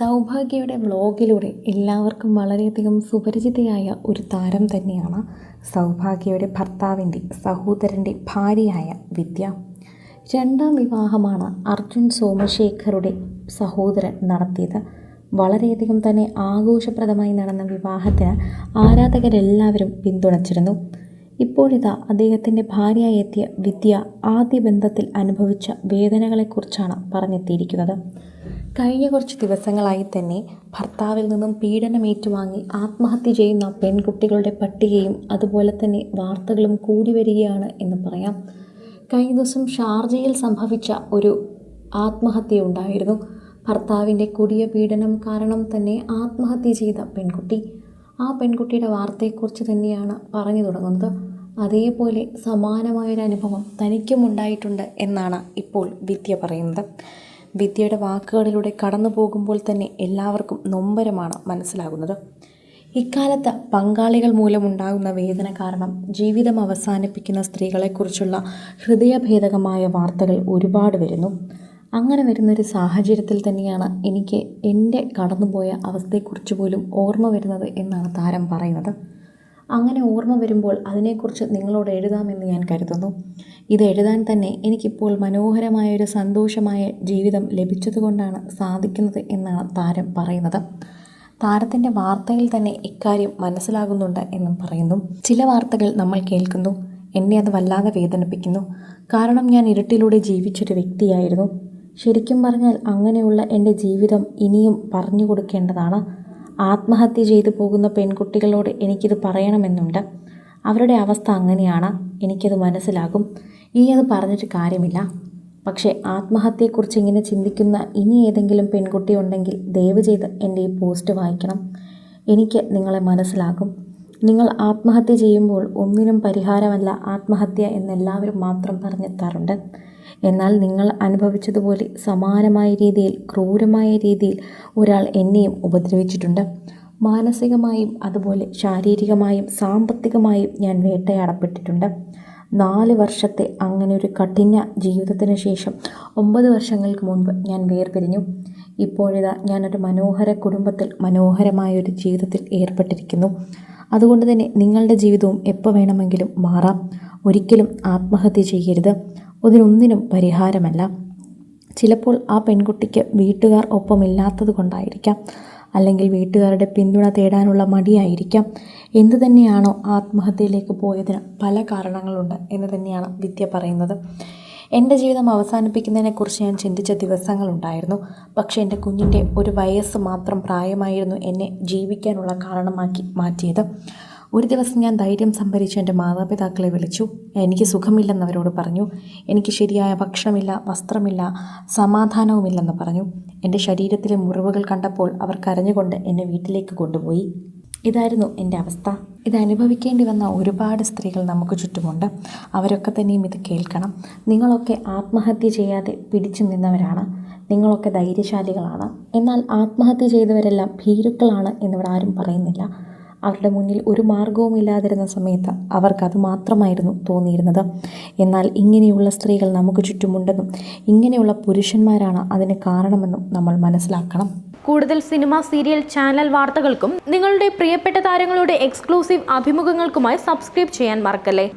സൗഭാഗ്യയുടെ വ്ളോഗിലൂടെ എല്ലാവർക്കും വളരെയധികം സുപരിചിതയായ ഒരു താരം തന്നെയാണ് സൗഭാഗ്യയുടെ ഭർത്താവിന്റെ സഹോദരന്റെ ഭാര്യയായ വിദ്യ. രണ്ടാം വിവാഹമാണ് അർജുൻ സോമശേഖറുടെ സഹോദരൻ നടത്തിയത്. വളരെയധികം തന്നെ ആഘോഷപ്രദമായി നടന്ന വിവാഹത്തിന് ആരാധകരെല്ലാവരും പിന്തുണച്ചിരുന്നു. ഇപ്പോഴിതാ അദ്ദേഹത്തിന്റെ ഭാര്യയായി എത്തിയ വിദ്യ ആദ്യ ബന്ധത്തിൽ അനുഭവിച്ച വേദനകളെക്കുറിച്ചാണ് പറഞ്ഞെത്തിയിരിക്കുന്നത്. കഴിഞ്ഞ കുറച്ച് ദിവസങ്ങളായി തന്നെ ഭർത്താവിൽ നിന്നും പീഡനം ഏറ്റുവാങ്ങി ആത്മഹത്യ ചെയ്യുന്ന പെൺകുട്ടികളുടെ പട്ടികയും അതുപോലെ തന്നെ വാർത്തകളും കൂടി വരികയാണ് എന്ന് പറയാം. കഴിഞ്ഞ ദിവസം ഷാർജയിൽ സംഭവിച്ച ഒരു ആത്മഹത്യ ഉണ്ടായിരുന്നു. ഭർത്താവിന്റെ കൊടിയ പീഡനം കാരണം തന്നെ ആത്മഹത്യ ചെയ്ത പെൺകുട്ടി. ആ പെൺകുട്ടിയുടെ വാർത്തയെക്കുറിച്ച് തന്നെയാണ് പറഞ്ഞു തുടങ്ങുന്നത്. അതേപോലെ സമാനമായൊരു അനുഭവം തനിക്കും ഉണ്ടായിട്ടുണ്ട് എന്നാണ് ഇപ്പോൾ വിദ്യ പറയുന്നത്. വിദ്യയുടെ വാക്കുകളിലൂടെ കടന്നു പോകുമ്പോൾ തന്നെ എല്ലാവർക്കും നൊമ്പരമാണ് മനസ്സിലാകുന്നത്. ഇക്കാലത്ത് പങ്കാളികൾ മൂലമുണ്ടാകുന്ന വേദന കാരണം ജീവിതം അവസാനിപ്പിക്കുന്ന സ്ത്രീകളെക്കുറിച്ചുള്ള ഹൃദയഭേദകമായ വാർത്തകൾ ഒരുപാട് വരുന്നു. അങ്ങനെ വരുന്നൊരു സാഹചര്യത്തിൽ തന്നെയാണ് എനിക്ക് എന്റെ കടന്നുപോയ അവസ്ഥയെക്കുറിച്ച് പോലും ഓർമ്മ വരുന്നത് എന്നാണ് താരം പറയുന്നത്. അങ്ങനെ ഓർമ്മ വരുമ്പോൾ അതിനെക്കുറിച്ച് നിങ്ങളോട് എഴുതാമെന്ന് ഞാൻ കരുതുന്നു. ഇത് എഴുതാൻ തന്നെ എനിക്കിപ്പോൾ മനോഹരമായൊരു സന്തോഷമായ ജീവിതം ലഭിച്ചതുകൊണ്ടാണ് സാധിക്കുന്നത് എന്നാണ് താരം പറയുന്നത്. താരത്തിന്റെ വാർത്തയിൽ തന്നെ ഇക്കാര്യം മനസ്സിലാകുന്നുണ്ട് എന്നും പറയുന്നു. ചില വാർത്തകൾ നമ്മൾ കേൾക്കുന്നു. എന്നെ അത് വല്ലാതെ വേദനിപ്പിക്കുന്നു. കാരണം ഞാൻ ഇരുട്ടിലൂടെ ജീവിച്ചൊരു വ്യക്തിയായിരുന്നു. ശരിക്കും പറഞ്ഞാൽ അങ്ങനെയുള്ള എന്റെ ജീവിതം ഇനിയും പറഞ്ഞു കൊടുക്കേണ്ടതാണ്. ആത്മഹത്യ ചെയ്തു പോകുന്ന പെൺകുട്ടികളോട് എനിക്കിത് പറയണമെന്നുണ്ട്. അവരുടെ അവസ്ഥ അങ്ങനെയാണ്. എനിക്കത് മനസ്സിലാകും. ഇനി അത് പറഞ്ഞിട്ട് കാര്യമില്ല. പക്ഷേ ആത്മഹത്യയെക്കുറിച്ച് ഇങ്ങനെ ചിന്തിക്കുന്ന ഇനി ഏതെങ്കിലും പെൺകുട്ടി ഉണ്ടെങ്കിൽ ദയവ് ചെയ്ത് എന്റെ ഈ പോസ്റ്റ് വായിക്കണം. എനിക്ക് നിങ്ങളെ മനസ്സിലാകും. നിങ്ങൾ ആത്മഹത്യ ചെയ്യുമ്പോൾ ഒന്നിനും പരിഹാരമല്ല ആത്മഹത്യ എന്നെല്ലാവരും മാത്രം പറഞ്ഞെത്താറുണ്ട്. എന്നാൽ നിങ്ങൾ അനുഭവിച്ചതുപോലെ സമാനമായ രീതിയിൽ ക്രൂരമായ രീതിയിൽ ഒരാൾ എന്നെയും ഉപദ്രവിച്ചിട്ടുണ്ട്. മാനസികമായും അതുപോലെ ശാരീരികമായും സാമ്പത്തികമായും ഞാൻ വേട്ടയാടപ്പെട്ടിട്ടുണ്ട്. നാല് വർഷത്തെ അങ്ങനെ ഒരു കഠിന ജീവിതത്തിന് ശേഷം ഒമ്പത് വർഷങ്ങൾക്ക് മുൻപ് ഞാൻ വേർപിരിഞ്ഞു. ഇപ്പോഴിതാ ഞാനൊരു മനോഹര കുടുംബത്തിൽ മനോഹരമായ ഒരു ജീവിതത്തിൽ ഏർപ്പെട്ടിരിക്കുന്നു. അതുകൊണ്ട് തന്നെ നിങ്ങളുടെ ജീവിതവും എപ്പോൾ വേണമെങ്കിലും മാറാം. ഒരിക്കലും ആത്മഹത്യ ചെയ്യരുത്. അതിനൊന്നിനും പരിഹാരമല്ല. ചിലപ്പോൾ ആ പെൺകുട്ടിക്ക് വീട്ടുകാർ ഒപ്പമില്ലാത്തത് കൊണ്ടായിരിക്കാം. അല്ലെങ്കിൽ വീട്ടുകാരുടെ പിന്തുണ തേടാനുള്ള മടിയായിരിക്കാം. എന്തു തന്നെയാണോ ആത്മഹത്യയിലേക്ക് പോയതിന് പല കാരണങ്ങളുണ്ട് എന്ന് തന്നെയാണ് വിദ്യ പറയുന്നത്. എന്റെ ജീവിതം അവസാനിപ്പിക്കുന്നതിനെക്കുറിച്ച് ഞാൻ ചിന്തിച്ച ദിവസങ്ങളുണ്ടായിരുന്നു. പക്ഷേ എന്റെ കുഞ്ഞിന്റെ ഒരു വയസ്സ് മാത്രം പ്രായമായിരുന്നു എന്നെ ജീവിക്കാനുള്ള കാരണമാക്കി മാറ്റിയത്. ഒരു ദിവസം ഞാൻ ധൈര്യം സംഭരിച്ച് എന്റെ മാതാപിതാക്കളെ വിളിച്ചു. എനിക്ക് സുഖമില്ലെന്ന് അവരോട് പറഞ്ഞു. എനിക്ക് ശരിയായ ഭക്ഷണമില്ല വസ്ത്രമില്ല സമാധാനവുമില്ലെന്ന് പറഞ്ഞു. എന്റെ ശരീരത്തിലെ മുറിവുകൾ കണ്ടപ്പോൾ അവർ കരഞ്ഞുകൊണ്ട് എന്നെ വീട്ടിലേക്ക് കൊണ്ടുപോയി. ഇതായിരുന്നു എന്റെ അവസ്ഥ. ഇത് അനുഭവിക്കേണ്ടി വന്ന ഒരുപാട് സ്ത്രീകൾ നമുക്ക് ചുറ്റുമുണ്ട്. അവരൊക്കെ തന്നെയും ഇത് കേൾക്കണം. നിങ്ങളൊക്കെ ആത്മഹത്യ ചെയ്യാതെ പിടിച്ചു നിന്നവരാണ്. നിങ്ങളൊക്കെ ധൈര്യശാലികളാണ്. എന്നാൽ ആത്മഹത്യ ചെയ്തവരെല്ലാം ഭീരുക്കളാണ് എന്നിവിടെ ആരും പറയുന്നില്ല. അവരുടെ മുന്നിൽ ഒരു മാർഗവും ഇല്ലാതിരുന്ന സമയത്ത് അവർക്കത് മാത്രമായിരുന്നു തോന്നിയിരുന്നത്. എന്നാൽ ഇങ്ങനെയുള്ള സ്ത്രീകൾ നമുക്ക് ചുറ്റുമുണ്ടെന്നും ഇങ്ങനെയുള്ള പുരുഷന്മാരാണ് അതിന് കാരണമെന്നും നമ്മൾ മനസ്സിലാക്കണം. കൂടുതൽ സിനിമ സീരിയൽ ചാനൽ വാർത്തകൾക്കും നിങ്ങളുടെ പ്രിയപ്പെട്ട താരങ്ങളുടെ എക്സ്ക്ലൂസീവ് അഭിമുഖങ്ങൾക്കുമായി സബ്സ്ക്രൈബ് ചെയ്യാൻ മറക്കല്ലേ?